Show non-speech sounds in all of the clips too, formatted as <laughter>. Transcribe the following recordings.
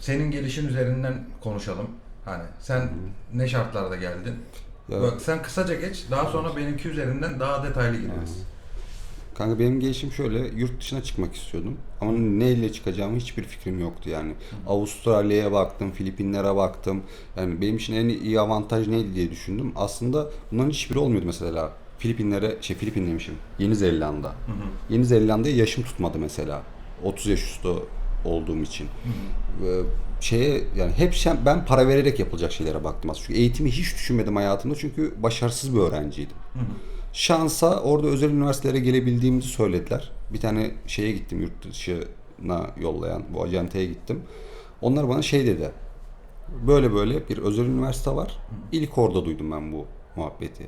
senin gelişin üzerinden konuşalım. Hani sen ne şartlarda geldin? Ya- Bak sen kısaca geç. Daha sonra benimki üzerinden daha detaylı gireriz. Kanka benim gelişim şöyle, yurt dışına çıkmak istiyordum. Ama neyle çıkacağımı hiçbir fikrim yoktu yani. Avustralya'ya baktım, Filipinlere baktım. Yani benim için en iyi avantaj neydi diye düşündüm. Aslında bunların hiçbiri olmuyordu mesela. Filipinlere, şey Filipin demişim, Yeni Zelanda. Yeni Zelanda'ya yaşım tutmadı mesela. 30 yaş üstü olduğum için. Ve şeye yani hep şen- ben para vererek yapılacak şeylere baktım aslında. Çünkü eğitimi hiç düşünmedim hayatımda çünkü başarısız bir öğrenciydim. Şansa orada özel üniversitelere gelebildiğimizi söylediler. Bir tane şeye gittim yurt dışına yollayan bu acenteye gittim. Onlar bana şey dedi. Böyle böyle bir özel üniversite var. İlk orada duydum ben bu muhabbeti.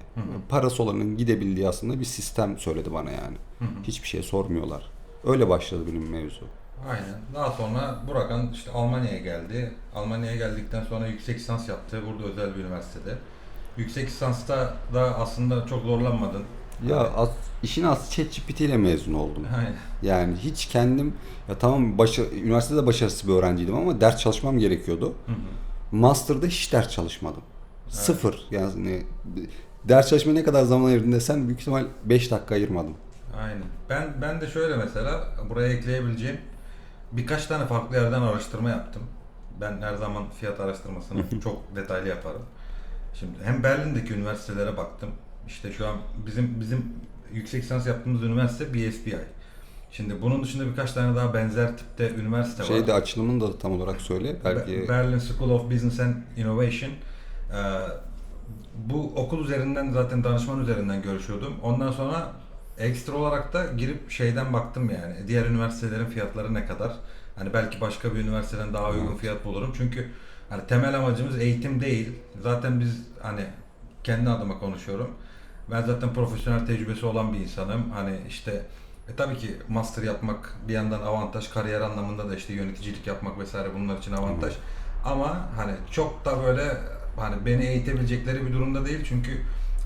Parası olanın gidebildiği aslında bir sistem söyledi bana yani. Hiçbir şey sormuyorlar. Öyle başladı benim mevzu. Aynen. Daha sonra Burakan işte Almanya'ya geldi. Almanya'ya geldikten sonra yüksek lisans yaptı. Burada özel bir üniversitede. Yüksek lisansta da aslında çok zorlanmadın. Ya as, işin aslı ChatGPT ile mezun oldum. Aynen. Yani hiç kendim ya tamam başa, üniversitede başarısız bir öğrenciydim ama ders çalışmam gerekiyordu. Master'da hiç ders çalışmadım. Sıfır. Yani ders çalışmaya ne kadar zaman ayırdın desen büyük ihtimal 5 dakika ayırmadım. Aynen. Ben ben de şöyle mesela buraya ekleyebileceğim birkaç tane farklı yerden araştırma yaptım. Ben her zaman fiyat araştırmasını <laughs> çok detaylı yaparım. Şimdi hem Berlin'deki üniversitelere baktım. İşte şu an bizim bizim yüksek lisans yaptığımız üniversite BSBI. Şimdi bunun dışında birkaç tane daha benzer tipte üniversite var. Şeyde açılımını da tam olarak söyle. Belki Be- Berlin School of Business and Innovation. Ee, bu okul üzerinden zaten danışman üzerinden görüşüyordum. Ondan sonra ekstra olarak da girip şeyden baktım yani. Diğer üniversitelerin fiyatları ne kadar? Hani belki başka bir üniversiteden daha uygun fiyat bulurum. Çünkü hani temel amacımız eğitim değil. Zaten biz hani kendi adıma konuşuyorum. Ben zaten profesyonel tecrübesi olan bir insanım. Hani işte e tabii ki master yapmak bir yandan avantaj, kariyer anlamında da işte yöneticilik yapmak vesaire bunlar için avantaj. Ama hani çok da böyle hani beni eğitebilecekleri bir durumda değil çünkü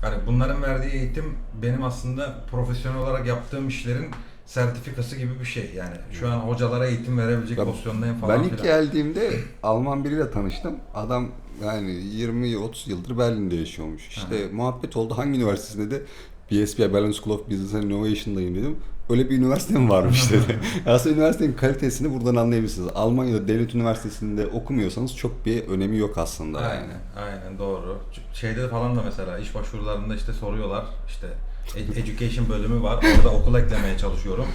hani bunların verdiği eğitim benim aslında profesyonel olarak yaptığım işlerin sertifikası gibi bir şey. Yani şu an hocalara eğitim verebilecek Ya pozisyondayım falan ben ilk filan. geldiğimde Alman biriyle tanıştım. Adam yani 20-30 yıldır Berlin'de yaşıyormuş. İşte muhabbet oldu. Hangi üniversitesinde de BSBI Berlin School of Business and Innovation'dayım dedim. Öyle bir üniversite mi varmış dedi. <laughs> <laughs> Aslında üniversitenin kalitesini buradan anlayabilirsiniz. Almanya'da devlet üniversitesinde okumuyorsanız çok bir önemi yok aslında. yani. Aynen, aynen doğru. Şeyde falan da mesela iş başvurularında işte soruyorlar işte e- <laughs> education bölümü var. Orada okul eklemeye çalışıyorum.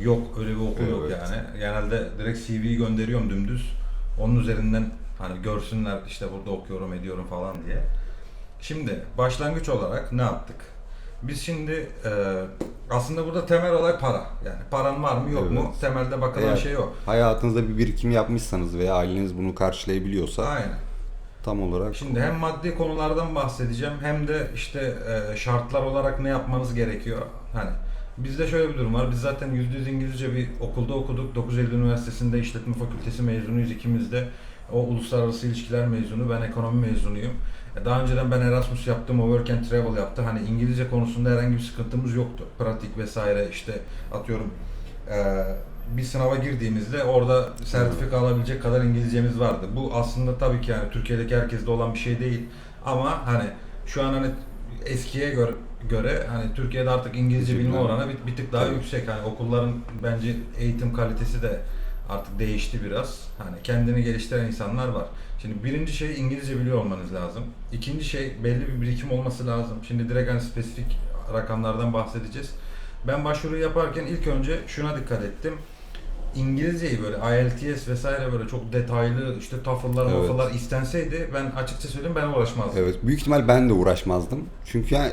Yok öyle bir okul yok Evet. yani. Genelde direkt CV'yi gönderiyorum dümdüz. Onun üzerinden hani görsünler işte burada okuyorum ediyorum falan diye. Şimdi başlangıç olarak ne yaptık? Biz şimdi e, aslında burada temel olay para. Yani paran var mı yok mu? Evet. Temelde bakılan Eğer şey o. hayatınızda bir birikim yapmışsanız veya aileniz bunu karşılayabiliyorsa Aynen. tam olarak Şimdi hem maddi konulardan bahsedeceğim hem de işte e, şartlar olarak ne yapmanız gerekiyor. Hani bizde şöyle bir durum var. Biz zaten %100 İngilizce bir okulda okuduk. 9 Eylül Üniversitesi'nde işletme fakültesi mezunuyuz ikimiz de. O uluslararası ilişkiler mezunu, ben ekonomi mezunuyum. E, Daha önceden ben Erasmus yaptım, o work and travel yaptı. Hani İngilizce konusunda herhangi bir sıkıntımız yoktu. Pratik vesaire işte atıyorum e, bir sınava girdiğimizde orada sertifika alabilecek kadar İngilizcemiz vardı. Bu aslında tabii ki yani Türkiye'deki herkeste olan bir şey değil. Ama hani şu an hani eskiye göre göre hani Türkiye'de artık İngilizce bilme oranı bir, bir tık daha yüksek. Hani okulların bence eğitim kalitesi de artık değişti biraz. Hani kendini geliştiren insanlar var. Şimdi birinci şey İngilizce biliyor olmanız lazım. İkinci şey belli bir birikim olması lazım. Şimdi direkt hani spesifik rakamlardan bahsedeceğiz. Ben başvuru yaparken ilk önce şuna dikkat ettim. İngilizceyi böyle IELTS vesaire böyle çok detaylı işte TOEFL'lar, Evet. TOEFL'lar istenseydi ben açıkça söyleyeyim ben uğraşmazdım. Evet, büyük ihtimal ben de uğraşmazdım. Çünkü yani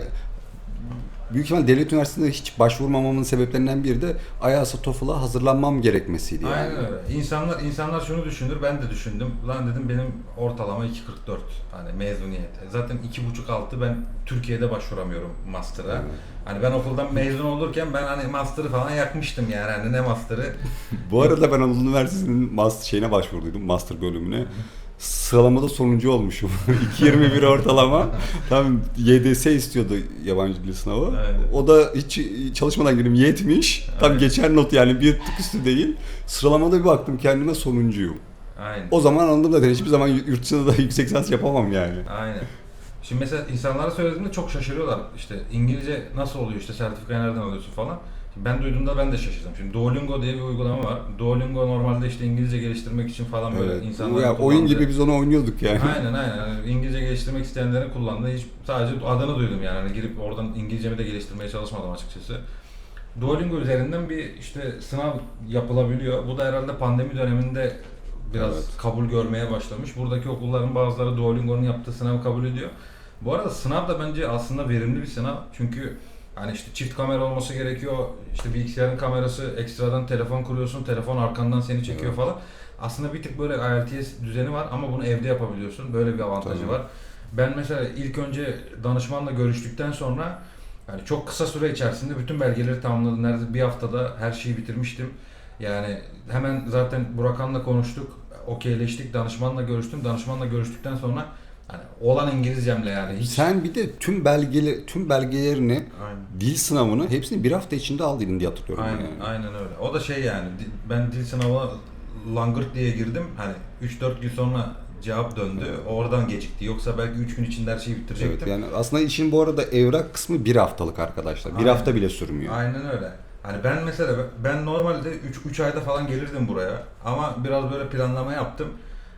büyük ihtimal devlet üniversitesinde hiç başvurmamamın sebeplerinden biri de IELTS'a TOEFL'a hazırlanmam gerekmesiydi yani. Aynen öyle. İnsanlar insanlar şunu düşünür, ben de düşündüm. Lan dedim benim ortalama 2.44 hani mezuniyet. Zaten 2.5 altı ben Türkiye'de başvuramıyorum master'a. Evet. Hani ben okuldan mezun olurken ben hani master'ı falan yakmıştım yani hani ne master'ı. <laughs> Bu arada ben Anadolu Üniversitesi'nin master şeyine başvurduydum, master bölümüne. <laughs> Sıralamada sonuncu olmuşum. <laughs> 2.21 ortalama. Tam YDS istiyordu yabancı dil sınavı. Aynen. O da hiç çalışmadan girdim 70. Tam geçer not yani bir tık üstü değil. Sıralamada bir baktım kendime sonuncuyum. Aynen. O zaman anladım zaten hiçbir zaman yurt dışında da <laughs> yüksek lisans yapamam yani. Aynen. Şimdi mesela insanlara söylediğimde çok şaşırıyorlar. İşte İngilizce nasıl oluyor işte sertifikayı nereden alıyorsun falan. Şimdi ben duyduğumda ben de şaşırdım. Şimdi Duolingo diye bir uygulama var. Duolingo normalde işte İngilizce geliştirmek için falan böyle Evet. insanların Ya, oyun gibi biz onu oynuyorduk yani. Aynen aynen. Yani İngilizce geliştirmek isteyenlerin kullandığı hiç sadece adını duydum yani. Hani girip oradan İngilizcemi de geliştirmeye çalışmadım açıkçası. Duolingo üzerinden bir işte sınav yapılabiliyor. Bu da herhalde pandemi döneminde biraz Evet. kabul görmeye başlamış. Buradaki okulların bazıları Duolingo'nun yaptığı sınavı kabul ediyor. Bu arada sınav da bence aslında verimli bir sınav. Çünkü hani işte çift kamera olması gerekiyor. İşte bilgisayarın kamerası ekstradan telefon kuruyorsun. Telefon arkandan seni çekiyor Evet. falan. Aslında bir tık böyle IELTS düzeni var ama bunu evde yapabiliyorsun. Böyle bir avantajı Tabii. var. Ben mesela ilk önce danışmanla görüştükten sonra yani çok kısa süre içerisinde bütün belgeleri tamamladım. Neredeyse bir haftada her şeyi bitirmiştim. Yani hemen zaten Burakan'la konuştuk. Okeyleştik. Danışmanla görüştüm. Danışmanla görüştükten sonra hani olan İngilizcemle yani hiç Sen bir de tüm belgeli tüm belgelerini Aynen. dil sınavını hepsini bir hafta içinde aldıydın diye hatırlıyorum. Aynen, yani. aynen öyle. O da şey yani ben dil sınavına langırt diye girdim. Hani 3-4 gün sonra cevap döndü. Oradan gecikti. Yoksa belki 3 gün içinde her şeyi Evet, bitirecektim. yani aslında işin bu arada evrak kısmı bir haftalık arkadaşlar. Bir Aynen. hafta bile sürmüyor. Aynen öyle. Hani ben mesela ben normalde 3 3 ayda falan gelirdim buraya ama biraz böyle planlama yaptım.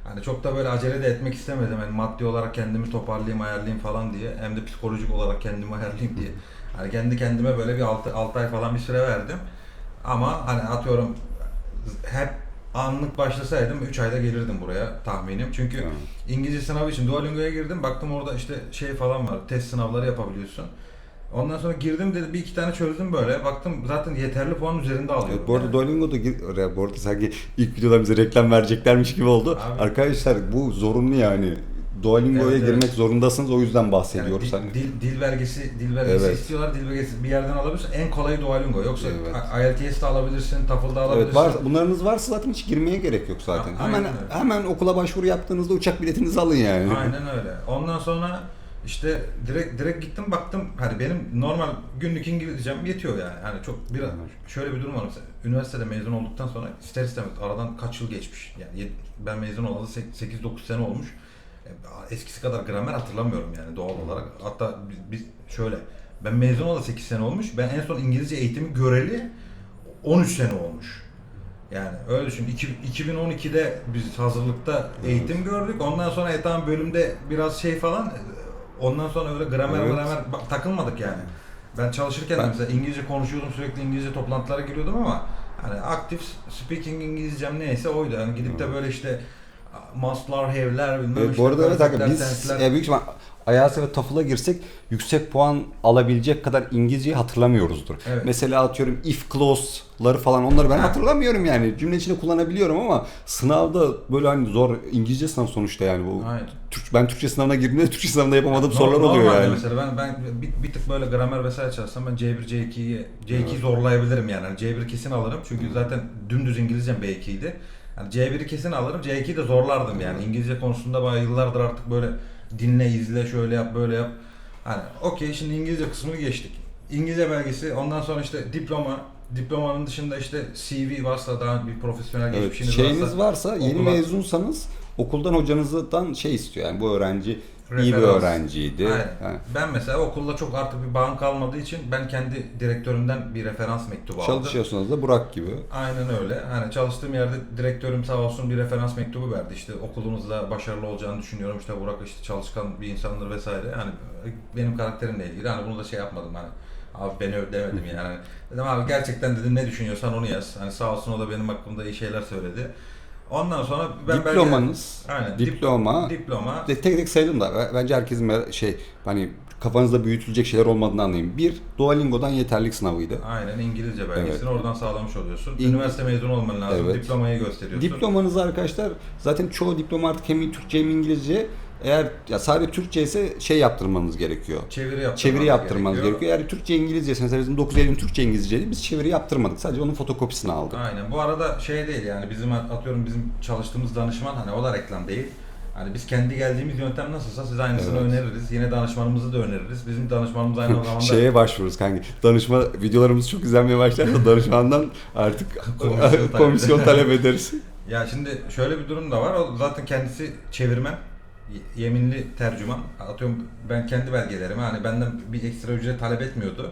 Hani çok da böyle acele de etmek istemedim. Hani maddi olarak kendimi toparlayayım, ayarlayayım falan diye. Hem de psikolojik olarak kendimi ayarlayayım diye. Hani kendi kendime böyle bir 6 6 ay falan bir süre verdim. Ama hani atıyorum hep anlık başlasaydım 3 ayda gelirdim buraya tahminim. Çünkü Tamam. İngilizce sınavı için Duolingo'ya girdim. Baktım orada işte şey falan var. Test sınavları yapabiliyorsun. Ondan sonra girdim dedi bir iki tane çözdüm böyle. Baktım zaten yeterli puan üzerinde alıyorum. Evet, bu arada yani. Duolingo'da gir, oraya bu arada sanki ilk videoda bize reklam vereceklermiş gibi oldu. Abi. Arkadaşlar bu zorunlu yani. Duolingo'ya Evet, evet. girmek zorundasınız o yüzden Yani bahsediyoruz. dil, Hani- dil, dil belgesi dil belgesi Evet. istiyorlar. Dil belgesi bir yerden alabilirsin. En kolayı Duolingo. Yoksa Evet. IELTS'de alabilirsin, TOEFL'da alabilirsin. Evet var. Bunlarınız varsa zaten hiç girmeye gerek yok zaten. A- hemen öyle. hemen okula başvuru yaptığınızda uçak biletinizi alın yani. Aynen öyle. Ondan sonra işte direkt direkt gittim baktım hani benim normal günlük İngilizcem yetiyor yani. Hani çok bir şöyle bir durum var mesela üniversitede mezun olduktan sonra ister istemez aradan kaç yıl geçmiş. Yani ben mezun olalı 8-9 sene olmuş. E, Eskisi kadar gramer hatırlamıyorum yani doğal olarak. Hatta biz, biz şöyle ben mezun olalı 8 sene olmuş. Ben en son İngilizce eğitimi göreli 13 sene olmuş. Yani öyle düşün. İki- 2012'de biz hazırlıkta eğitim gördük. Ondan sonra e tamam bölümde biraz şey falan. Ondan sonra öyle gramer Evet. gramer takılmadık yani. Ben çalışırken Ben- mesela İngilizce konuşuyordum sürekli İngilizce toplantılara giriyordum ama hani aktif speaking İngilizcem neyse oydu. Yani gidip de böyle işte must'lar, have'ler bilmem Evet, işte bu arada evet hakikaten biz e, büyük ihtimal IELTS'e ve TOEFL'a girsek yüksek puan alabilecek kadar İngilizceyi hatırlamıyoruzdur. Evet. Mesela atıyorum if clause'ları falan onları ben Ha. hatırlamıyorum yani. Cümle içinde kullanabiliyorum ama sınavda böyle hani zor İngilizce sınav sonuçta yani bu. Aynen. Türk, ben Türkçe sınavına girdiğimde Türkçe sınavında yapamadığım No- sorular oluyor normalde yani. mesela ben ben bir, bir tık böyle gramer vesaire çalışsam ben C1 C2'yi C2'yi zorlayabilirim yani. Hani C1 kesin alırım çünkü zaten dümdüz İngilizcem B2'ydi. Yani C1'i kesin alırım. C2'yi de zorlardım yani. İngilizce konusunda bayağı yıllardır artık böyle dinle, izle, şöyle yap, böyle yap. Hani okey şimdi İngilizce kısmını geçtik. İngilizce belgesi, ondan sonra işte diploma, diplomanın dışında işte CV varsa daha bir profesyonel Evet, geçmişiniz şeyiniz varsa yeni okula- mezunsanız okuldan hocanızdan şey istiyor yani bu öğrenci iyi bir öğrenciydi. Aynen. Ben mesela okulda çok artık bir bağım kalmadığı için ben kendi direktörümden bir referans mektubu aldım. çalışıyorsunuz da Burak gibi. Aynen öyle. Hani çalıştığım yerde direktörüm sağ olsun bir referans mektubu verdi. İşte okulunuzda başarılı olacağını düşünüyorum. İşte Burak işte çalışkan bir insandır vesaire. Hani benim karakterimle ilgili. Hani bunu da şey yapmadım hani. Abi beni öv demedim yani. Dedim abi gerçekten dedim ne düşünüyorsan onu yaz. Hani sağ olsun o da benim hakkımda iyi şeyler söyledi. Ondan sonra ben Diplomanız, Aynen. diploma, diploma, tek tek sayalım da bence herkesin şey hani kafanızda büyütülecek şeyler olmadığını anlayın. Bir, Duolingo'dan yeterlik sınavıydı. Aynen İngilizce belgesini oradan sağlamış oluyorsun. İng- Üniversite mezunu olman lazım. Evet. Diplomayı gösteriyorsun. Diplomanızı arkadaşlar zaten çoğu diploma artık hem Türkçe hem İngilizce. Eğer ya sadece Türkçe ise şey yaptırmanız gerekiyor. çeviri yaptırmanız Çeviri yaptırmanız gerekiyor. Eğer Türkçe İngilizce ise mesela bizim 9 Eylül Türkçe İngilizceydi. Biz çeviri yaptırmadık. Sadece onun fotokopisini aldık. Aynen. Bu arada şey değil yani bizim atıyorum bizim çalıştığımız danışman hani o da reklam değil. Hani biz kendi geldiğimiz yöntem nasılsa size aynısını Evet. öneririz. Yine danışmanımızı da öneririz. Bizim danışmanımız aynı <laughs> zamanda Şeye başvururuz kanka. Danışma videolarımız çok izlenmeye başlarsa danışmandan artık <laughs> Komisyon <laughs> komisyon talep ederiz. Ya şimdi şöyle bir durum da var. O zaten kendisi çevirmen. Yeminli tercüman. Atıyorum ben kendi belgelerimi hani benden bir ekstra ücret talep etmiyordu.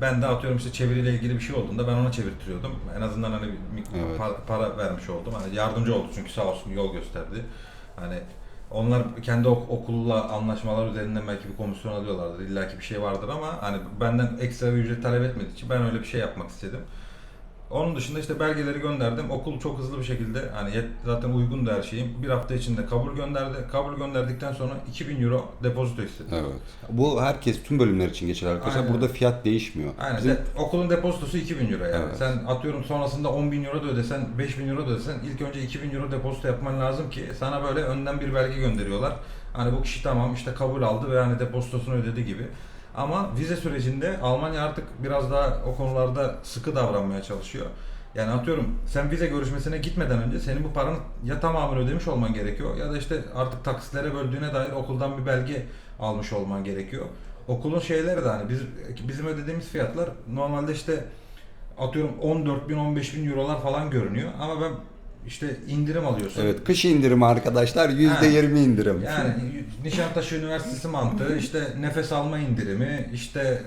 Ben de atıyorum işte çeviriyle ilgili bir şey olduğunda ben ona çevirtiriyordum. En azından hani bir Evet. para, para vermiş oldum. Hani yardımcı oldu çünkü sağ olsun yol gösterdi. Hani onlar kendi ok- okulla anlaşmalar üzerinden belki bir komisyon alıyorlardır. İlla ki bir şey vardır ama hani benden ekstra bir ücret talep etmediği için ben öyle bir şey yapmak istedim. Onun dışında işte belgeleri gönderdim. Okul çok hızlı bir şekilde hani yet- zaten uygun da her şeyim. Bir hafta içinde kabul gönderdi. Kabul gönderdikten sonra 2000 euro depozito istedi. Evet. Bu herkes tüm bölümler için geçerli arkadaşlar. Aynen. Burada fiyat değişmiyor. Aynen. Bizim- De- okulun depozitosu 2000 euro yani. Evet. Sen atıyorum sonrasında 10 bin euro da ödesen, 5 bin euro da ödesen ilk önce 2000 euro depozito yapman lazım ki sana böyle önden bir belge gönderiyorlar. Hani bu kişi tamam işte kabul aldı ve hani depozitosunu ödedi gibi. Ama vize sürecinde Almanya artık biraz daha o konularda sıkı davranmaya çalışıyor. Yani atıyorum sen vize görüşmesine gitmeden önce senin bu paranın ya tamamını ödemiş olman gerekiyor ya da işte artık taksitlere böldüğüne dair okuldan bir belge almış olman gerekiyor. Okulun şeyleri de hani biz, bizim ödediğimiz fiyatlar normalde işte atıyorum 14 bin 15 bin eurolar falan görünüyor ama ben işte indirim alıyorsun. Evet, kış indirimi arkadaşlar %20 indirim. Yani Nişantaşı Üniversitesi mantığı işte nefes alma indirimi, işte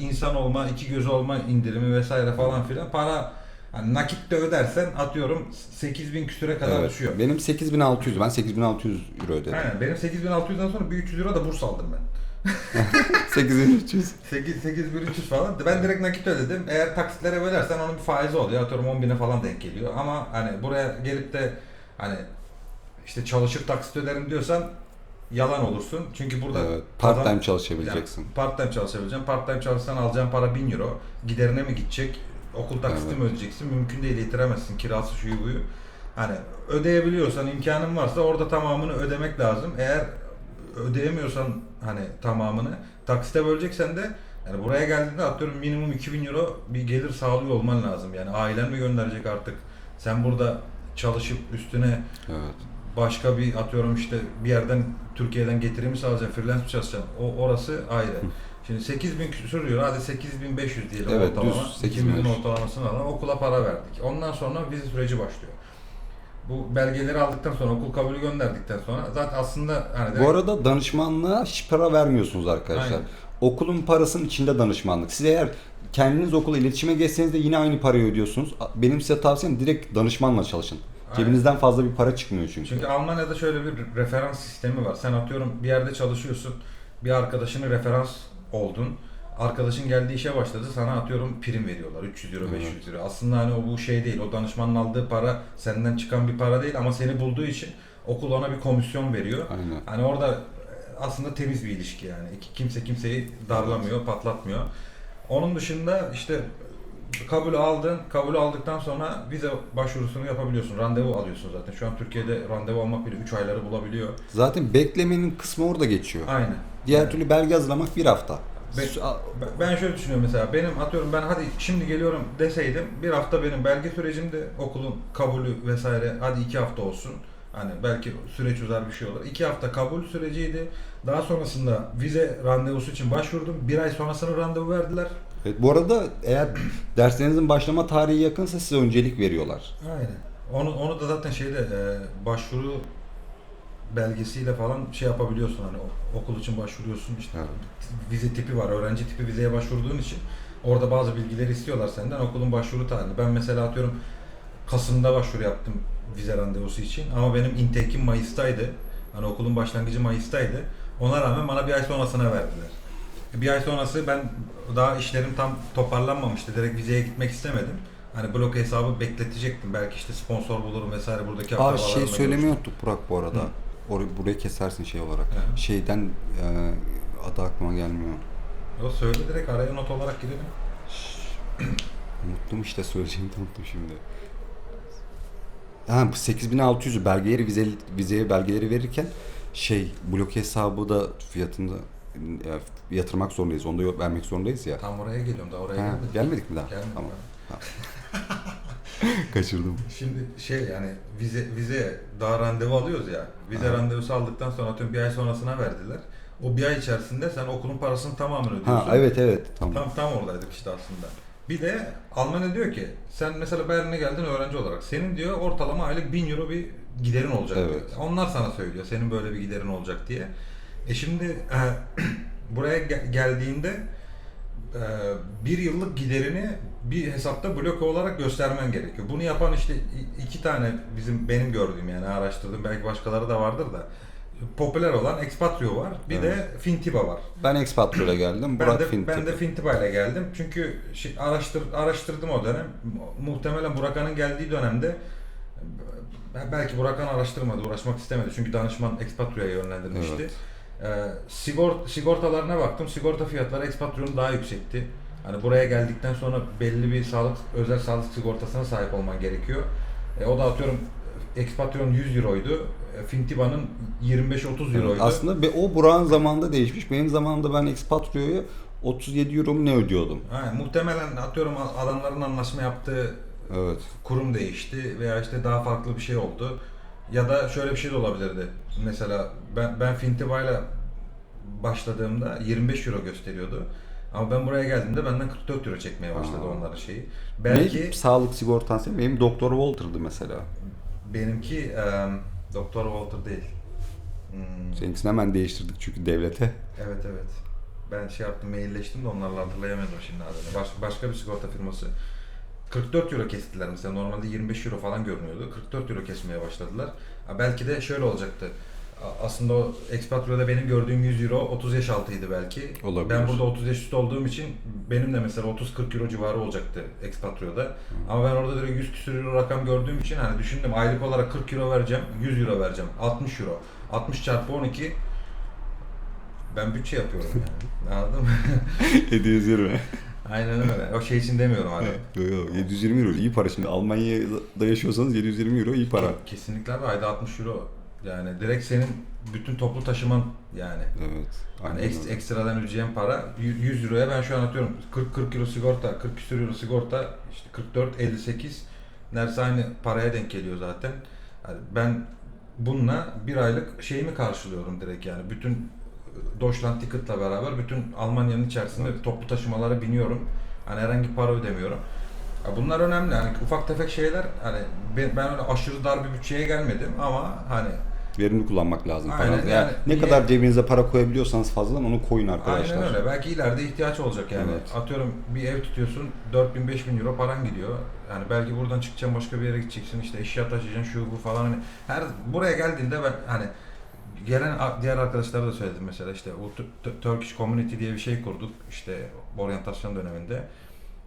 e, insan olma, iki göz olma indirimi vesaire falan filan. Para hani nakit de ödersen atıyorum 8000 küsüre kadar Evet. düşüyor. Benim 8600, ben 8600 euro ödedim. Aynen benim 8600'den sonra bir 300 euro da burs aldım ben. 8300. 8 8300 falan. Ben direkt nakit ödedim. Eğer taksitlere bölersen onun bir faizi oluyor. Atıyorum 10 bine falan denk geliyor. Ama hani buraya gelip de hani işte çalışıp taksit öderim diyorsan yalan olursun. Çünkü burada Evet, part time çalışabileceksin. Yani part time çalışabileceksin. Part time çalışsan alacağın para 1000 euro. Giderine mi gidecek? Okul taksiti Evet. mi ödeyeceksin? Mümkün değil yetiremezsin. Kirası şuyu buyu. Hani ödeyebiliyorsan imkanın varsa orada tamamını ödemek lazım. Eğer ödeyemiyorsan hani tamamını taksite böleceksen de yani buraya geldiğinde atıyorum minimum 2000 euro bir gelir sağlıyor olman lazım. Yani ailen mi gönderecek artık? Sen burada çalışıp üstüne Evet. başka bir atıyorum işte bir yerden Türkiye'den getiri mi sağlayacaksın, freelance mi çalışacaksın? O orası ayrı. Şimdi 8000 küsur euro, hadi 8500 diyelim Evet, ortalama. düz 8000 2000'in euro. ortalamasını alalım. Okula para verdik. Ondan sonra vize süreci başlıyor. Bu belgeleri aldıktan sonra, okul kabulü gönderdikten sonra zaten aslında hani Bu direkt- arada danışmanlığa hiç para vermiyorsunuz arkadaşlar. Aynen. Okulun parasının içinde danışmanlık. Siz eğer kendiniz okula iletişime geçseniz de yine aynı parayı ödüyorsunuz. Benim size tavsiyem direkt danışmanla çalışın. Aynen. Cebinizden fazla bir para çıkmıyor çünkü. Çünkü Almanya'da şöyle bir referans sistemi var. Sen atıyorum bir yerde çalışıyorsun, bir arkadaşını referans oldun. Arkadaşın geldiği işe başladı, sana atıyorum prim veriyorlar. 300 euro, 500 euro. Aslında hani o bu şey değil, o danışmanın aldığı para senden çıkan bir para değil ama seni bulduğu için okul ona bir komisyon veriyor. Aynen. Hani orada e, aslında temiz bir ilişki yani. Kimse kimseyi darlamıyor, patlatmıyor. Onun dışında işte kabul aldın, kabul aldıktan sonra vize başvurusunu yapabiliyorsun. Randevu alıyorsun zaten. Şu an Türkiye'de randevu almak bile 3 ayları bulabiliyor. Zaten beklemenin kısmı orada geçiyor. Aynen. Diğer Yani türlü belge hazırlamak bir hafta. Ben- ben- şöyle düşünüyorum mesela benim atıyorum ben hadi şimdi geliyorum deseydim bir hafta benim belge sürecimde okulun kabulü vesaire hadi iki hafta olsun. Hani belki süreç uzar bir şey olur. İki hafta kabul süreciydi. Daha sonrasında vize randevusu için başvurdum. Bir ay sonrasını randevu verdiler. Evet, bu arada eğer derslerinizin başlama tarihi yakınsa size öncelik veriyorlar. Aynen. Onu, onu da zaten şeyde e, başvuru belgesiyle falan şey yapabiliyorsun hani okul için başvuruyorsun işte Evet. vize tipi var öğrenci tipi vizeye başvurduğun için orada bazı bilgileri istiyorlar senden okulun başvuru tarihini. Ben mesela atıyorum Kasım'da başvuru yaptım vize randevusu için ama benim intake'im Mayıs'taydı. Hani okulun başlangıcı Mayıs'taydı. Ona rağmen bana bir ay sonrasına verdiler. Bir ay sonrası ben daha işlerim tam toparlanmamıştı. Direkt vizeye gitmek istemedim. Hani blok hesabı bekletecektim. Belki işte sponsor bulurum vesaire buradaki akrabalarımla şey söylemeyi unuttuk Burak bu arada. Hı. Orayı buraya kesersin şey olarak. Hı. Şeyden e, adı aklıma gelmiyor. Yo söyle direkt araya not olarak girelim. <clears throat> Unuttum işte söyleyeceğimi de unuttum şimdi. Ha bu 8600'ü belgeleri vize, vizeye belgeleri verirken şey blok hesabı da fiyatında e, yatırmak zorundayız. Onu da vermek zorundayız ya. Tam oraya geliyorum da oraya Ha, gelmedik. gelmedik mi daha? Gelmedik Tamam. daha. <laughs> <laughs> Kaçırdım. Şimdi şey yani vize vize daha randevu alıyoruz ya. Vize Ha. randevusu aldıktan sonra atıyorum bir ay sonrasına verdiler. O bir ay içerisinde sen okulun parasının tamamını ödüyorsun. Ha evet evet tamam. Tam tam oradaydık işte aslında. Bir de Almanya diyor ki sen mesela Berlin'e geldin öğrenci olarak. Senin diyor ortalama aylık 1000 euro bir giderin olacak Evet. diyor. Onlar sana söylüyor senin böyle bir giderin olacak diye. E şimdi e, <clears throat> buraya ge- geldiğinde e, bir yıllık giderini bir hesapta bloke olarak göstermen gerekiyor. Bunu yapan işte iki tane bizim benim gördüğüm yani araştırdığım belki başkaları da vardır da popüler olan Expatrio var. Bir de Fintiba var. Ben Expatio'yla geldim. Ben Burak de, Finti. ben de Fintiba ile geldim. Çünkü şi- araştır, araştırdım o dönem. Mu- Muhtemelen Burakan'ın geldiği dönemde belki Burakan araştırmadı, uğraşmak istemedi. Çünkü danışman Expatrio'ya yönlendirmişti. Evet. Ee, sigort, sigortalarına baktım. Sigorta fiyatları Expatrio'nun daha yüksekti. Hani buraya geldikten sonra belli bir sağlık özel sağlık sigortasına sahip olman gerekiyor. E, o da atıyorum Expatrio'nun 100 euroydu. E, Fintiba'nın 25-30 euroydu. Aslında be- o Burak'ın zamanında değişmiş. Benim zamanımda ben Expatrio'ya 37 euro mu ne ödüyordum? Ha, muhtemelen atıyorum adamların anlaşma yaptığı Evet. kurum değişti veya işte daha farklı bir şey oldu. Ya da şöyle bir şey de olabilirdi. Mesela ben ben Fintiba'yla başladığımda 25 euro gösteriyordu. Ama ben buraya geldiğimde benden 44 euro çekmeye başladı Aa. onların şeyi. Belki Belki sağlık sigortası benim Doktor Walter'dı mesela. benimki em, Doktor Walter değil. Hmm, Seninkisini hemen değiştirdik çünkü devlete. Evet evet. Ben şey yaptım, mailleştim de onlarla hatırlayamadım şimdi adını. Baş, başka bir sigorta firması. 44 euro kestiler mesela. Normalde 25 euro falan görünüyordu. 44 euro kesmeye başladılar. Ha, belki de şöyle olacaktı. A- Aslında o Expatrio'da benim gördüğüm 100 euro 30 yaş altıydı belki. Olabilir. Ben burada 30 yaş üstü olduğum için benim de mesela 30-40 euro civarı olacaktı Expatrio'da. Ama ben orada direkt 100 küsur euro rakam gördüğüm için hani düşündüm aylık olarak 40 euro vereceğim, 100 euro vereceğim, 60 euro. 60 çarpı 12 ben bütçe yapıyorum yani. Anladın mı? <laughs> 720. <laughs> Aynen öyle. O şey için demiyorum hani. Yok yok 720 euro iyi para şimdi. Almanya'da yaşıyorsanız 720 euro iyi para. Kesinlikle abi ayda 60 euro. Yani direkt senin bütün toplu taşıman yani. Evet. Hani aynen eks- öyle. ekstradan ödeyeceğim para y- 100 euroya ben şu an atıyorum 40 40 euro sigorta, 40 küsur euro sigorta, işte 44 58 neredeyse aynı paraya denk geliyor zaten. Yani ben bununla bir aylık şeyimi karşılıyorum direkt yani bütün Deutschland Ticket'la beraber bütün Almanya'nın içerisinde toplu taşımalara biniyorum. Hani herhangi para ödemiyorum. Bunlar önemli. Hani ufak tefek şeyler hani ben, ben öyle aşırı dar bir bütçeye gelmedim ama hani Verimli kullanmak lazım Aynen, paranızı. yani Yani ne niye- kadar cebinize para koyabiliyorsanız fazladan onu koyun arkadaşlar. Aynen öyle. Belki ileride ihtiyaç olacak yani. Evet. Atıyorum bir ev tutuyorsun 4000 5000 euro paran gidiyor. Yani belki buradan çıkacaksın başka bir yere gideceksin işte eşya taşıyacaksın şu bu falan hani her buraya geldiğinde ben hani gelen diğer arkadaşlara da söyledim mesela işte Tü- Turkish Community diye bir şey kurduk işte oryantasyon döneminde.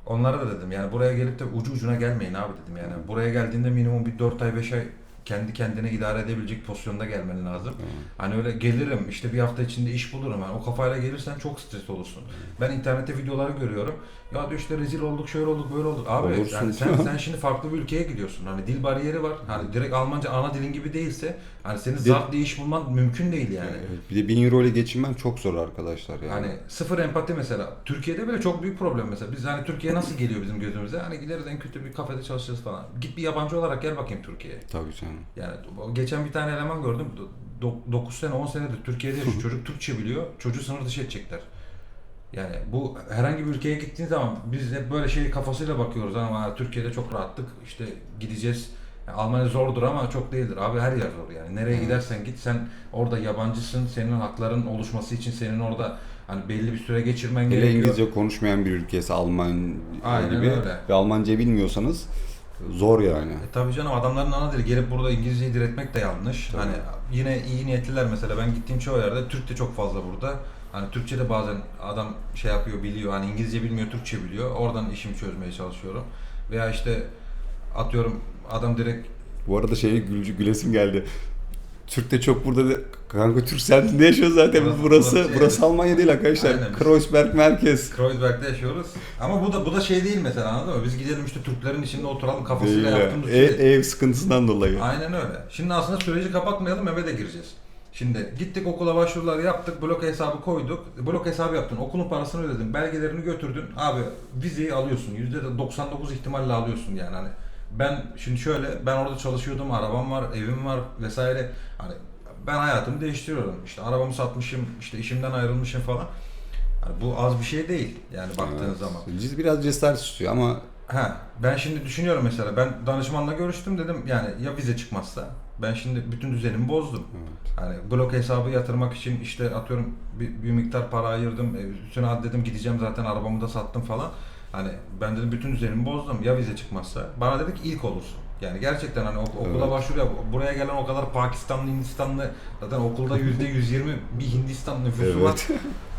Onlara da dedim yani buraya gelip de ucu ucuna gelmeyin abi dedim yani. Buraya geldiğinde minimum bir 4 ay 5 ay kendi kendine idare edebilecek pozisyonda gelmen lazım. Hani öyle gelirim işte bir hafta içinde iş bulurum. Yani o kafayla gelirsen çok stres olursun. Ben internette videoları görüyorum. Ya diyor işte rezil olduk, şöyle olduk, böyle olduk. Abi Olursun. yani sen, sen şimdi farklı bir ülkeye gidiyorsun. Hani dil bariyeri var. Hani direkt Almanca ana dilin gibi değilse hani senin zart diye iş bulman mümkün değil yani. Evet, bir de 1000 euro ile geçinmem çok zor arkadaşlar yani. Hani sıfır empati mesela. Türkiye'de bile çok büyük problem mesela. Biz hani Türkiye nasıl geliyor bizim gözümüze? Hani gideriz en kötü bir kafede çalışırız falan. Git bir yabancı olarak gel bakayım Türkiye'ye. Tabii canım. Yani geçen bir tane eleman gördüm. 9 sene 10 senedir Türkiye'de yaşıyor. Çocuk Türkçe biliyor. Çocuğu sınır dışı edecekler. Yani bu herhangi bir ülkeye gittiğin zaman biz hep böyle şey kafasıyla bakıyoruz ama Türkiye'de çok rahatlık işte gideceğiz. Yani Almanya zordur ama çok değildir. Abi her yer zor yani. Nereye Evet. gidersen git sen orada yabancısın. Senin hakların oluşması için senin orada hani belli bir süre geçirmen Hele gerekiyor. İngilizce konuşmayan bir ülkesi Alman Aynen gibi öyle. ve Almanca bilmiyorsanız zor yani. E tabii canım adamların ana dili gelip burada İngilizceyi diretmek de yanlış. Tabii. Hani yine iyi niyetliler mesela ben gittiğim çoğu yerde Türk de çok fazla burada. Hani Türkçe de bazen adam şey yapıyor biliyor hani İngilizce bilmiyor Türkçe biliyor. Oradan işimi çözmeye çalışıyorum. Veya işte atıyorum adam direkt Bu arada şeye gülcü gülesim geldi. Türk de çok burada de, kanka Türk sen ne yaşıyorsun zaten Burası- burası burası burası, şey- Almanya değil arkadaşlar. Aynen. Kreuzberg merkez. Kreuzberg'de yaşıyoruz. Ama bu da bu da şey değil mesela anladın mı? Biz gidelim işte Türklerin içinde oturalım Değil kafasıyla ya. yaptığımız E- şey. ev sıkıntısından dolayı. Aynen öyle. Şimdi aslında süreci kapatmayalım eve de gireceğiz. Şimdi gittik okula başvurular yaptık, blok hesabı koyduk. Blok hesabı yaptın, okulun parasını ödedin, belgelerini götürdün. Abi vizeyi alıyorsun. %99 ihtimalle alıyorsun yani hani. Ben şimdi şöyle, ben orada çalışıyordum, arabam var, evim var vesaire. Hani ben hayatımı değiştiriyorum. İşte arabamı satmışım, işte işimden ayrılmışım falan. Hani bu az bir şey değil yani baktığın Evet. zaman. Biz biraz cesaret istiyor ama Ha, ben şimdi düşünüyorum mesela ben danışmanla görüştüm dedim yani ya vize çıkmazsa ben şimdi bütün düzenimi bozdum. Hani blok hesabı yatırmak için işte atıyorum bir, bir miktar para ayırdım. E, Üstüne dedim gideceğim zaten arabamı da sattım falan. Hani ben dedim bütün düzenimi bozdum ya vize çıkmazsa. Bana dedi ki ilk olursun. Yani gerçekten hani ok- okula Evet. başvuruyor. Buraya gelen o kadar Pakistanlı, Hindistanlı zaten okulda <laughs> yüzde 120 bir Hindistan nüfusu var.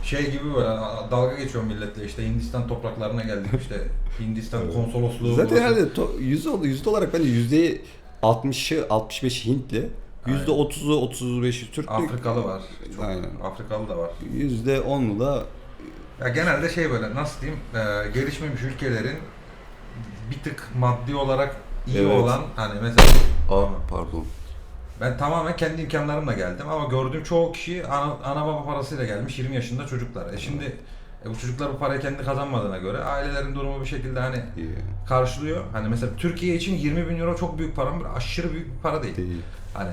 Şey gibi böyle a- dalga geçiyor milletle işte Hindistan topraklarına geldik işte Hindistan Evet. konsolosluğu Zaten burası. herhalde to- yüzde, yüzde olarak bence yüzde 60'ı 65 Hintli, yüzde 30'u 35'i Türk, Afrikalı var. Çok Aynen. Afrikalı da var. yüzde 10'u da Ya genelde şey böyle nasıl diyeyim e, gelişmemiş ülkelerin bir tık maddi olarak iyi Evet. olan hani mesela Aa, pardon. ben tamamen kendi imkanlarımla geldim ama gördüğüm çoğu kişi ana, ana baba parasıyla gelmiş 20 yaşında çocuklar. E şimdi e, bu çocuklar bu parayı kendi kazanmadığına göre ailelerin durumu bir şekilde hani İyi. karşılıyor. Hani mesela Türkiye için 20 bin euro çok büyük para mı? Aşırı büyük bir para değil. Değil. Hani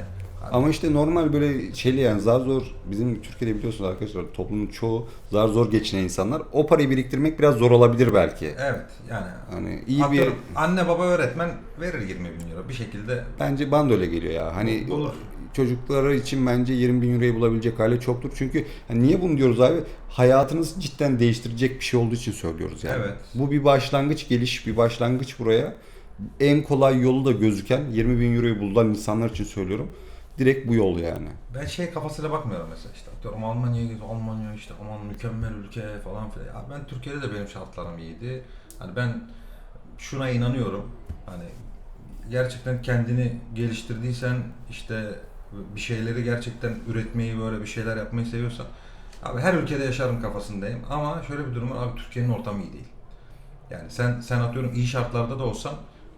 Ama işte normal böyle şeyli yani zar zor bizim Türkiye'de biliyorsunuz arkadaşlar toplumun çoğu zar zor geçinen insanlar. O parayı biriktirmek biraz zor olabilir belki. evet yani Hani iyi bir atıyorum, anne baba öğretmen verir 20 bin euro bir şekilde bence bana da öyle geliyor ya. Hani Bulur. çocukları için bence 20 bin euroyu bulabilecek hale çoktur. Çünkü hani niye bunu diyoruz abi? Hayatınızı cidden değiştirecek bir şey olduğu için söylüyoruz yani. Evet. Bu bir başlangıç geliş, bir başlangıç buraya. En kolay yolu da gözüken 20 bin euroyu bulan insanlar için söylüyorum. Direkt bu yol yani. Ben şey kafasıyla bakmıyorum mesela işte atıyorum Almanya'ya gidiyorum Almanya işte aman mükemmel ülke falan filan. Ya ben Türkiye'de de benim şartlarım iyiydi. Hani ben şuna inanıyorum. Hani gerçekten kendini geliştirdiysen işte bir şeyleri gerçekten üretmeyi böyle bir şeyler yapmayı seviyorsan abi her ülkede yaşarım kafasındayım ama şöyle bir durum var abi Türkiye'nin ortamı iyi değil. Yani sen sen atıyorum iyi şartlarda da olsan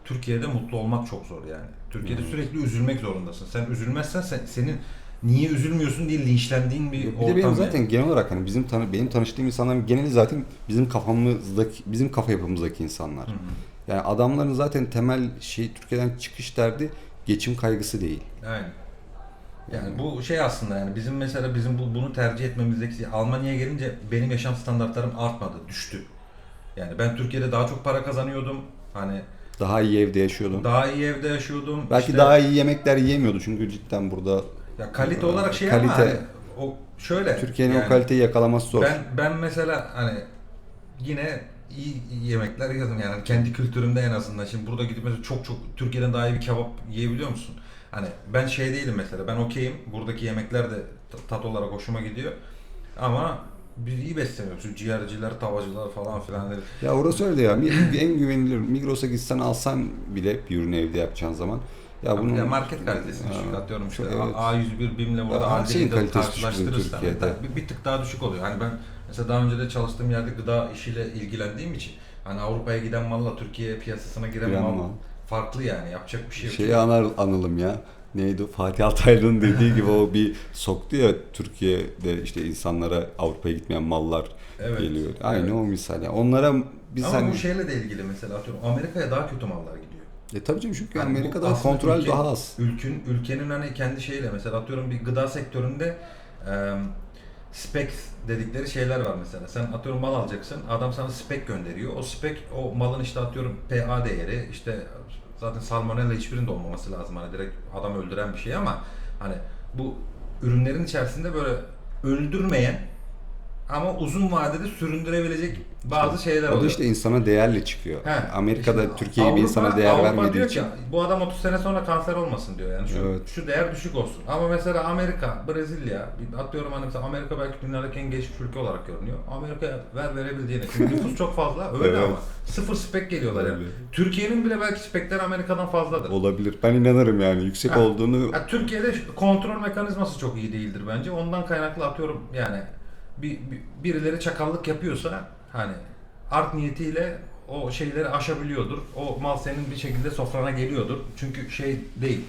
Türkiye'de mutlu olmak çok zor yani. Türkiye'de Evet. sürekli üzülmek zorundasın. Sen üzülmezsen sen, senin niye üzülmüyorsun diye linçlendiğin bir Bir ortam. de benim yani. zaten genel olarak hani bizim tanı benim tanıştığım insanların geneli zaten bizim kafamızdaki bizim kafa yapımızdaki insanlar. Hı hı. Yani adamların zaten temel şey Türkiye'den çıkış derdi geçim kaygısı değil. Aynen. Yani bu şey aslında yani bizim mesela bizim bu, bunu tercih etmemizdeki Almanya'ya gelince benim yaşam standartlarım artmadı, düştü. Yani ben Türkiye'de daha çok para kazanıyordum. Hani Daha iyi evde yaşıyordum. daha iyi evde yaşıyordum. Belki İşte- daha iyi yemekler yiyemiyordu çünkü cidden burada ya kalite olarak şey ama Kalite. hani o şöyle Türkiye'nin yani o kaliteyi yakalaması zor. Ben ben mesela hani yine iyi, yemekler yedim yani kendi kültürümde en azından. Şimdi burada gidip mesela çok çok Türkiye'den daha iyi bir kebap yiyebiliyor musun? Hani ben şey değilim mesela ben okeyim. Buradaki yemekler de tat olarak hoşuma gidiyor. Ama biz iyi besleniyoruz. Şu ciğerciler, tavacılar falan filan. Ya orası öyle ya. En güvenilir Migros'a gitsen alsan bile bir ürünü evde yapacağın zaman. Ya Ya bunun ya market kalitesi Ha, düşük. Atıyorum işte evet. A101 BİM'le burada Ya her şeyin A101'de kalitesi düşük karşılaştırırsan Türkiye'de. bir, bir tık daha düşük oluyor. Hani ben mesela daha önce de çalıştığım yerde gıda işiyle ilgilendiğim için hani Avrupa'ya giden malla Türkiye piyasasına giren Giren mal mal. farklı yani yapacak bir şey yok. şeyi anar, analım ya. Neydi? Fatih Altaylı'nın dediği gibi o bir soktu ya Türkiye'de işte insanlara Avrupa'ya gitmeyen mallar Evet, geliyor. Aynı evet. o misal. Yani onlara biz Ama hani bu şeyle de ilgili mesela atıyorum Amerika'ya daha kötü mallar gidiyor. E tabii canım çünkü Yani Amerika'da kontrol ülke- daha az. Ülkün, ülkenin hani kendi şeyiyle mesela atıyorum bir gıda sektöründe e, spec dedikleri şeyler var mesela. Sen atıyorum mal alacaksın, adam sana spec gönderiyor. O spec o malın işte atıyorum PA değeri işte zaten salmonella hiçbirinde olmaması lazım. Hani direkt adam öldüren bir şey ama hani bu ürünlerin içerisinde böyle öldürmeyen ama uzun vadede süründürebilecek bazı şeyler O da oluyor. işte insana değerle çıkıyor. He, Amerika'da işte Türkiye gibi insana değer Avrupa vermediği diyor için. Ki, bu adam 30 sene sonra kanser olmasın diyor yani şu, Evet. şu değer düşük olsun. Ama mesela Amerika, Brezilya, atıyorum hani mesela Amerika belki dünyadaki en gelişmiş ülke olarak görünüyor. Amerika'ya ver verebildiğini. Çünkü <laughs> nüfus çok fazla öyle Evet. ama sıfır spek geliyorlar yani. Türkiye'nin bile belki spekleri Amerika'dan fazladır. Olabilir. Ben inanırım yani yüksek Ha. olduğunu Ya Türkiye'de kontrol mekanizması çok iyi değildir bence. Ondan kaynaklı atıyorum yani bir, bir- birileri çakallık yapıyorsa hani art niyetiyle o şeyleri aşabiliyordur. O mal senin bir şekilde sofrana geliyordur. Çünkü şey değil.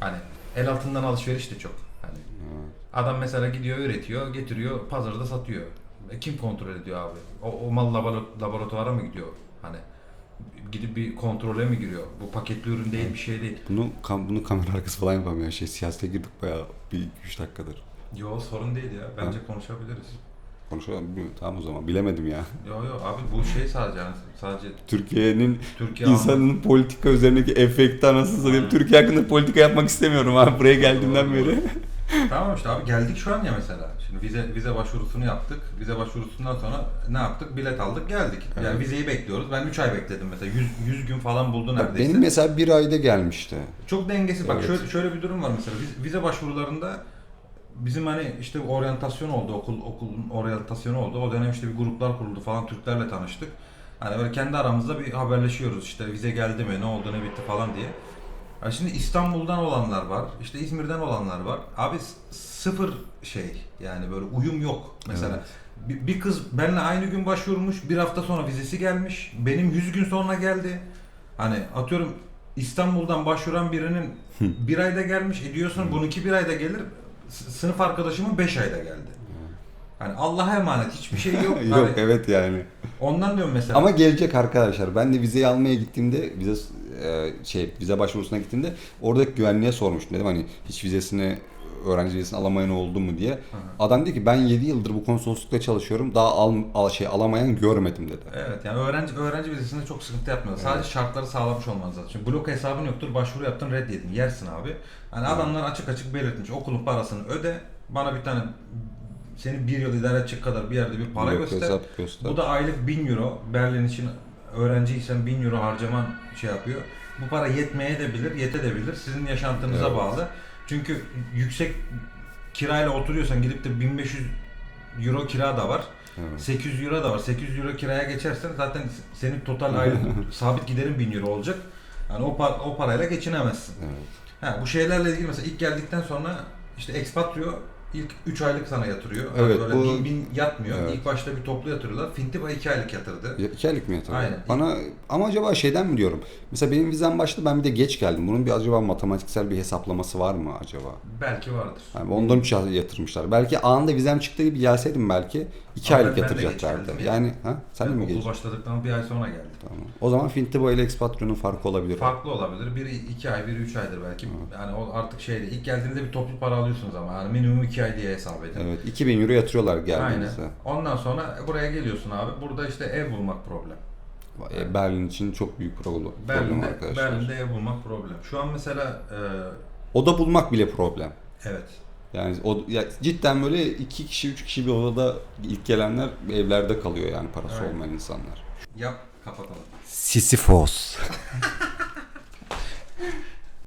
Hani el altından alışveriş de çok. Hani adam mesela gidiyor üretiyor, getiriyor, pazarda satıyor. E kim kontrol ediyor abi? O, o mal labora- laboratuvara mı gidiyor? Hani gidip bir kontrole mi giriyor? Bu paketli ürün değil bir şey değil. bunu kam- bunu kamera arkası falan yapamıyor. Şey siyasete girdik bayağı bir 3 dakikadır. Yo sorun değil ya. Bence konuşabiliriz. Konuşalım. Tamam o zaman. Bilemedim ya. Yo yo abi bu şey sadece yani sadece Türkiye'nin Türkiye insanın politika üzerindeki efekti anasını satayım. Türkiye hakkında politika yapmak istemiyorum abi buraya geldiğimden Doğru, beri. Tamam işte abi geldik şu an ya mesela. Şimdi vize vize başvurusunu yaptık. Vize başvurusundan sonra ne yaptık? Bilet aldık geldik. Yani Evet. vizeyi bekliyoruz. Ben 3 ay bekledim mesela. 100, 100 gün falan buldu neredeyse. Benim mesela bir ayda gelmişti. Çok dengesiz. Bak Evet. şöyle, şöyle bir durum var mesela. Viz- Vize başvurularında bizim hani işte oryantasyon oldu. Okul okulun oryantasyonu oldu. O dönem işte bir gruplar kuruldu falan. Türklerle tanıştık. Hani böyle kendi aramızda bir haberleşiyoruz. İşte vize geldi mi, ne oldu, ne bitti falan diye. Ya şimdi İstanbul'dan olanlar var. işte İzmir'den olanlar var. Abi sıfır şey yani böyle uyum yok. Mesela bir, bir kız benimle aynı gün başvurmuş. Bir hafta sonra vizesi gelmiş. Benim 100 gün sonra geldi. Hani atıyorum İstanbul'dan başvuran birinin bir ayda gelmiş. E diyorsun bununki bir ayda gelir. Sınıf arkadaşımın 5 ayda geldi. Hani Allah'a emanet hiçbir şey yok. <laughs> Yok Hani evet yani. ondan diyorum mesela. Ama gelecek arkadaşlar. Ben de vizeyi almaya gittiğimde vize e, şey vize başvurusuna gittiğimde oradaki güvenliğe sormuştum dedim hani hiç vizesini öğrenci vizesini alamayan oldu mu diye. Adam dedi ki ben 7 yıldır bu konsoloslukta çalışıyorum. Daha al, al şey alamayan görmedim dedi. Evet yani öğrenci öğrenci vizesinde çok sıkıntı yapmıyor. Sadece şartları sağlamış olmanız lazım. Şimdi blok hesabın yoktur, başvuru yaptın, reddedin. Yersin abi. Hani adamlar açık açık belirtmiş. Okulun parasını öde. Bana bir tane seni bir yıl idare edecek kadar bir yerde bir para Blok göster. hesap göster. Bu da aylık 1000 euro. Berlin için öğrenciysen 1000 euro harcaman şey yapıyor. Bu para yetmeye de bilir, yetebilir. Sizin yaşantınıza Evet. bağlı. Çünkü yüksek kirayla oturuyorsan gidip de 1500 euro kira da var. Evet. 800 euro da var. 800 euro kiraya geçersen zaten senin total aylık <laughs> sabit giderin 1000 euro olacak. Yani o, par- o parayla geçinemezsin. Evet. Ha, bu şeylerle ilgili mesela ilk geldikten sonra işte expatrio ilk 3 aylık sana yatırıyor. Evet, böyle bu- bin bin yatmıyor. Evet. İlk başta bir toplu yatırıyorlar. Fintiba 2 aylık yatırdı. Ya, iki aylık mı yatırdı? Aynen. Bana ama acaba şeyden mi diyorum? Mesela benim vizem başladı ben bir de geç geldim. Bunun bir acaba matematiksel bir hesaplaması var mı acaba? Belki vardır. Yani ondan üç ay yatırmışlar. Belki anında vizem çıktığı gibi gelseydim belki iki Ama aylık ben- geç yatıracaklardı. geldim ya. Yani ha sen de mi okul geç? başladıktan bir ay sonra geldi. Tamam. O zaman Fintibo ile Expatron'un farkı olabilir. Farklı olabilir. Biri 2 ay, biri 3 aydır belki. Yani o artık şeyde ilk geldiğinde bir toplu para alıyorsunuz ama yani minimum 2 ay diye hesap edin. Evet 2000 euro yatırıyorlar Aynen. geldiğinizde. Ondan sonra buraya geliyorsun abi. Burada işte ev bulmak problem. E, Berlin için çok büyük problem, problem Berlin'de, arkadaşlar. Berlin'de ev bulmak problem. Şu an mesela e, Oda bulmak bile problem. evet. Yani o ya cidden böyle iki kişi üç kişi bir odada ilk gelenler evlerde kalıyor yani parası Aynen. olmayan insanlar. Yap kapatalım. Sisyphos. <laughs>